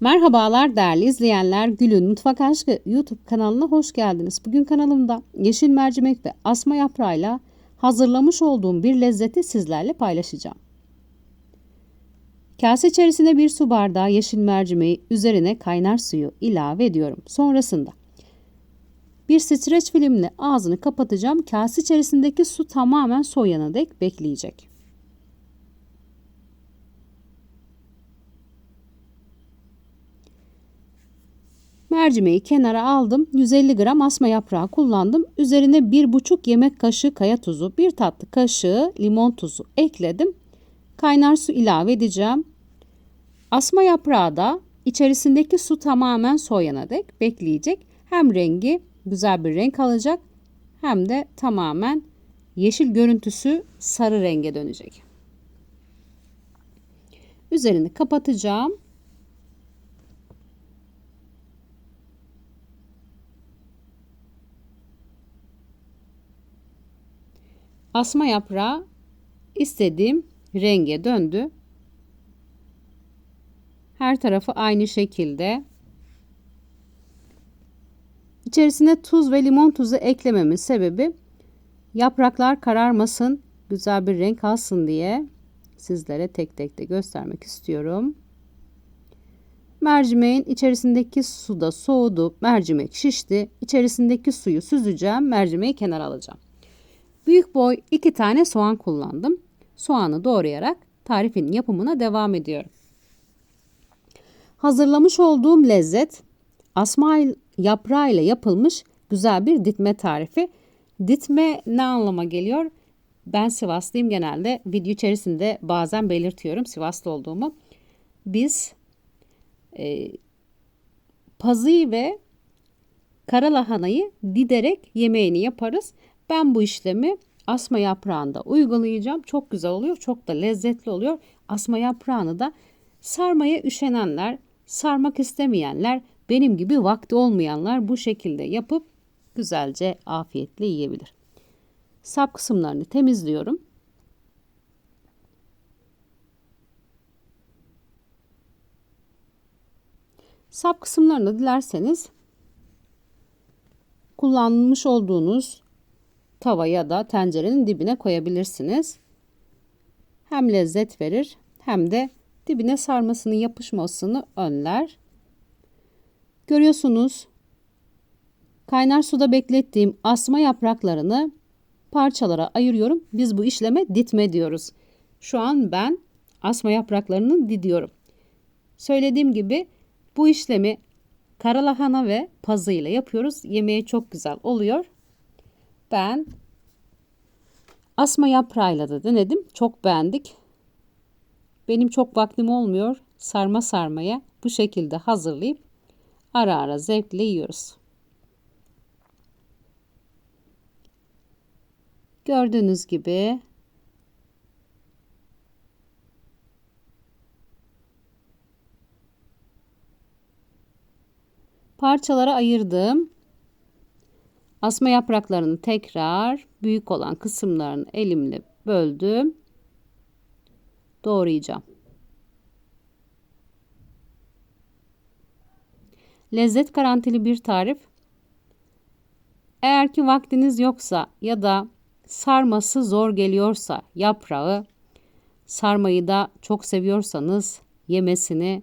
Merhabalar değerli izleyenler. Gül'ün Mutfak Aşkı YouTube kanalına hoş geldiniz. Bugün kanalımda yeşil mercimek ve asma yaprağıyla hazırlamış olduğum bir lezzeti sizlerle paylaşacağım. Kase içerisine bir su bardağı yeşil mercimeği üzerine kaynar suyu ilave ediyorum. Sonrasında bir streç filmle ağzını kapatacağım. Kase içerisindeki su tamamen soğuyana dek bekleyecek. Mercimeği kenara aldım. 150 gram asma yaprağı kullandım. Üzerine 1,5 yemek kaşığı kaya tuzu, 1 tatlı kaşığı limon tuzu ekledim. Kaynar su ilave edeceğim. Asma yaprağı da içerisindeki su tamamen soğuyana dek bekleyecek. Hem rengi güzel bir renk alacak hem de tamamen yeşil görüntüsü sarı renge dönecek. Üzerini kapatacağım. Asma yaprağı istediğim renge döndü. Her tarafı aynı şekilde. İçerisine tuz ve limon tuzu eklememin sebebi yapraklar kararmasın, güzel bir renk alsın diye sizlere tek tek de göstermek istiyorum. Mercimeğin içerisindeki su da soğudu. Mercimek şişti. İçerisindeki suyu süzeceğim. Mercimeği kenara alacağım. Büyük boy iki tane soğan kullandım. Soğanı doğrayarak tarifin yapımına devam ediyorum. Hazırlamış olduğum lezzet asma yaprağı ile yapılmış güzel bir ditme tarifi. Ditme ne anlama geliyor? Ben Sivaslıyım genelde video içerisinde bazen belirtiyorum Sivaslı olduğumu. Biz e, pazıyı ve kara lahanayı diderek yemeğini yaparız. Ben bu işlemi asma yaprağında uygulayacağım. Çok güzel oluyor, çok da lezzetli oluyor. Asma yaprağını da sarmaya üşenenler, sarmak istemeyenler, benim gibi vakti olmayanlar bu şekilde yapıp güzelce afiyetle yiyebilir. Sap kısımlarını temizliyorum. Sap kısımlarını dilerseniz kullanmış olduğunuz tava ya da tencerenin dibine koyabilirsiniz. Hem lezzet verir hem de dibine sarmasının yapışmasını önler. Görüyorsunuz kaynar suda beklettiğim asma yapraklarını parçalara ayırıyorum. Biz bu işleme ditme diyoruz. Şu an ben asma yapraklarını didiyorum. Söylediğim gibi bu işlemi karalahana ve pazı ile yapıyoruz. Yemeği çok güzel oluyor. Ben asma yaprağıyla da denedim. Çok beğendik. Benim çok vaktim olmuyor sarma sarmaya. Bu şekilde hazırlayıp ara ara zevkle yiyoruz. Gördüğünüz gibi parçalara ayırdım. Asma yapraklarını tekrar büyük olan kısımlarını elimle böldüm. Doğrayacağım. Lezzet garantili bir tarif. Eğer ki vaktiniz yoksa ya da sarması zor geliyorsa yaprağı, sarmayı da çok seviyorsanız yemesini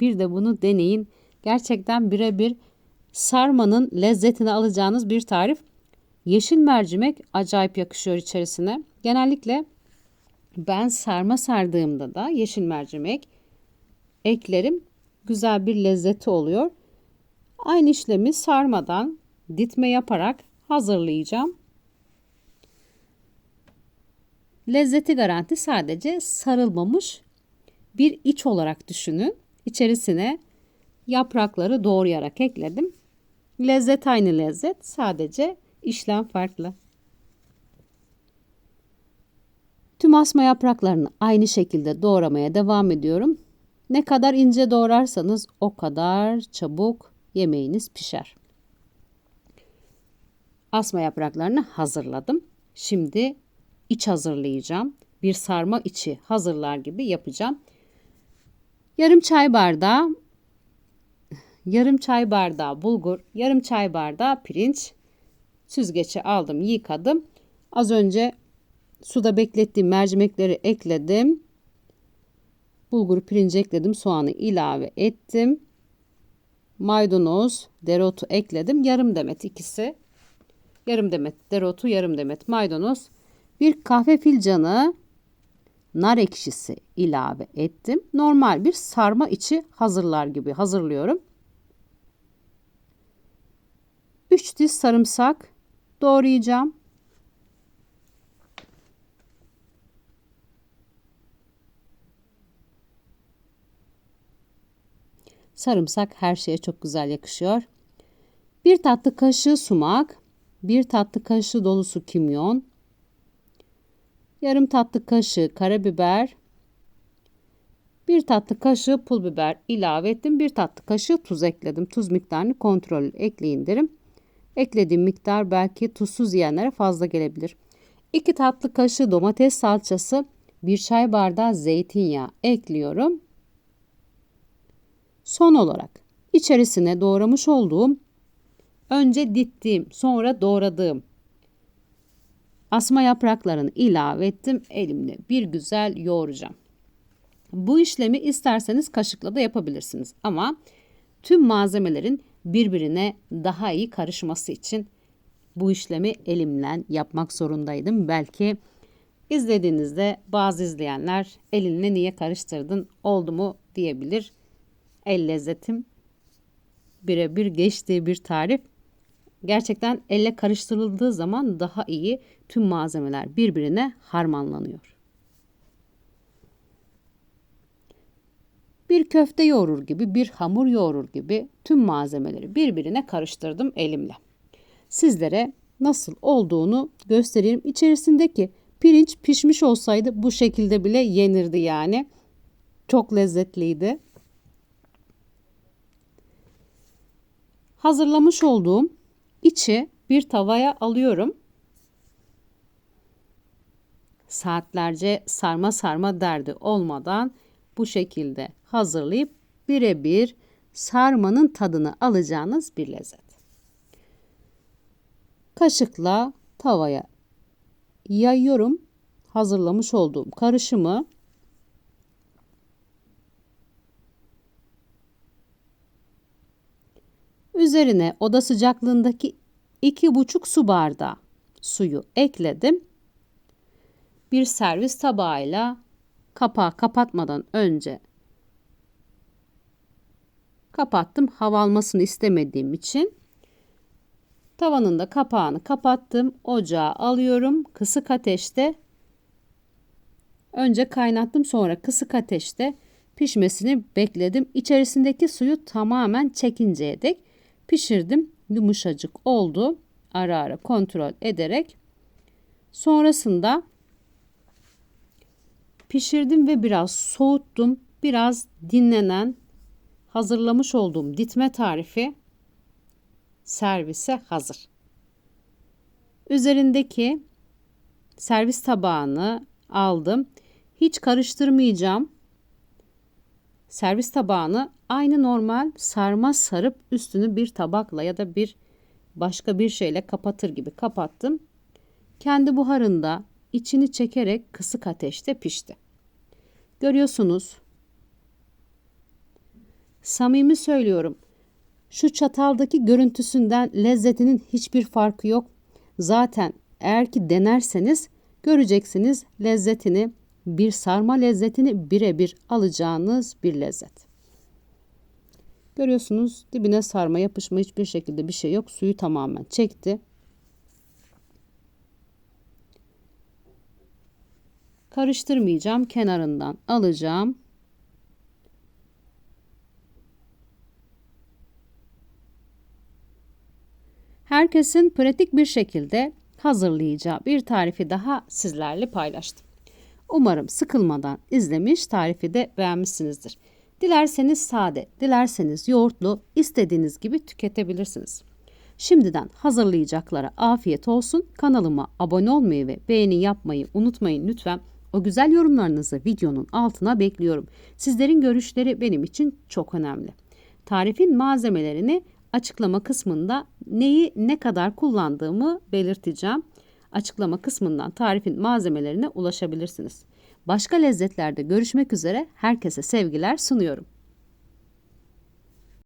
bir de bunu deneyin. Gerçekten birebir sarmanın lezzetini alacağınız bir tarif. Yeşil mercimek acayip yakışıyor içerisine. Genellikle ben sarma sardığımda da yeşil mercimek eklerim. Güzel bir lezzeti oluyor. Aynı işlemi sarmadan ditme yaparak hazırlayacağım. Lezzeti garanti sadece sarılmamış bir iç olarak düşünün. İçerisine yaprakları doğrayarak ekledim. Lezzet aynı lezzet, sadece işlem farklı. Tüm asma yapraklarını aynı şekilde doğramaya devam ediyorum. Ne kadar ince doğrarsanız o kadar çabuk yemeğiniz pişer. Asma yapraklarını hazırladım. Şimdi iç hazırlayacağım. Bir sarma içi hazırlar gibi yapacağım. Yarım çay bardağı yarım çay bardağı bulgur, yarım çay bardağı pirinç. Süzgece aldım, yıkadım. Az önce suda beklettiğim mercimekleri ekledim. Bulgur pirinci ekledim, soğanı ilave ettim. Maydanoz, dereotu ekledim. Yarım demet ikisi. Yarım demet dereotu, yarım demet maydanoz. Bir kahve fincanı nar ekşisi ilave ettim. Normal bir sarma içi hazırlar gibi hazırlıyorum. 3 diş sarımsak doğrayacağım. Sarımsak her şeye çok güzel yakışıyor. Bir tatlı kaşığı sumak, bir tatlı kaşığı dolusu kimyon, yarım tatlı kaşığı karabiber, bir tatlı kaşığı pul biber ilave ettim. Bir tatlı kaşığı tuz ekledim. Tuz miktarını kontrol ekleyin derim. Eklediğim miktar belki tuzsuz yiyenlere fazla gelebilir. 2 tatlı kaşığı domates salçası, bir çay bardağı zeytinyağı ekliyorum. Son olarak içerisine doğramış olduğum önce dittiğim sonra doğradığım asma yapraklarını ilave ettim. Elimle bir güzel yoğuracağım. Bu işlemi isterseniz kaşıkla da yapabilirsiniz ama tüm malzemelerin birbirine daha iyi karışması için bu işlemi elimle yapmak zorundaydım. Belki izlediğinizde bazı izleyenler elinle niye karıştırdın oldu mu diyebilir. El lezzetim birebir geçtiği bir tarif. Gerçekten elle karıştırıldığı zaman daha iyi tüm malzemeler birbirine harmanlanıyor. Bir köfte yoğurur gibi, bir hamur yoğurur gibi tüm malzemeleri birbirine karıştırdım elimle. Sizlere nasıl olduğunu göstereyim. İçerisindeki pirinç pişmiş olsaydı bu şekilde bile yenirdi yani. Çok lezzetliydi. Hazırlamış olduğum içi bir tavaya alıyorum. Saatlerce sarma sarma derdi olmadan bu şekilde hazırlayıp birebir sarmanın tadını alacağınız bir lezzet. Kaşıkla tavaya yayıyorum hazırlamış olduğum karışımı. Üzerine oda sıcaklığındaki iki buçuk su bardağı suyu ekledim. Bir servis tabağıyla kapağı kapatmadan önce kapattım. Hava almasını istemediğim için tavanın da kapağını kapattım. Ocağa alıyorum. Kısık ateşte önce kaynattım sonra kısık ateşte pişmesini bekledim. İçerisindeki suyu tamamen çekinceye dek pişirdim. Yumuşacık oldu. Ara ara kontrol ederek sonrasında pişirdim ve biraz soğuttum. Biraz dinlenen hazırlamış olduğum ditme tarifi servise hazır. Üzerindeki servis tabağını aldım. Hiç karıştırmayacağım. Servis tabağını aynı normal sarma sarıp üstünü bir tabakla ya da bir başka bir şeyle kapatır gibi kapattım. Kendi buharında içini çekerek kısık ateşte pişti. Görüyorsunuz Samimi söylüyorum. Şu çataldaki görüntüsünden lezzetinin hiçbir farkı yok. Zaten eğer ki denerseniz göreceksiniz lezzetini, bir sarma lezzetini birebir alacağınız bir lezzet. Görüyorsunuz dibine sarma yapışma hiçbir şekilde bir şey yok. Suyu tamamen çekti. Karıştırmayacağım. Kenarından alacağım. herkesin pratik bir şekilde hazırlayacağı bir tarifi daha sizlerle paylaştım. Umarım sıkılmadan izlemiş tarifi de beğenmişsinizdir. Dilerseniz sade, dilerseniz yoğurtlu istediğiniz gibi tüketebilirsiniz. Şimdiden hazırlayacaklara afiyet olsun. Kanalıma abone olmayı ve beğeni yapmayı unutmayın lütfen. O güzel yorumlarınızı videonun altına bekliyorum. Sizlerin görüşleri benim için çok önemli. Tarifin malzemelerini açıklama kısmında neyi ne kadar kullandığımı belirteceğim. Açıklama kısmından tarifin malzemelerine ulaşabilirsiniz. Başka lezzetlerde görüşmek üzere herkese sevgiler sunuyorum.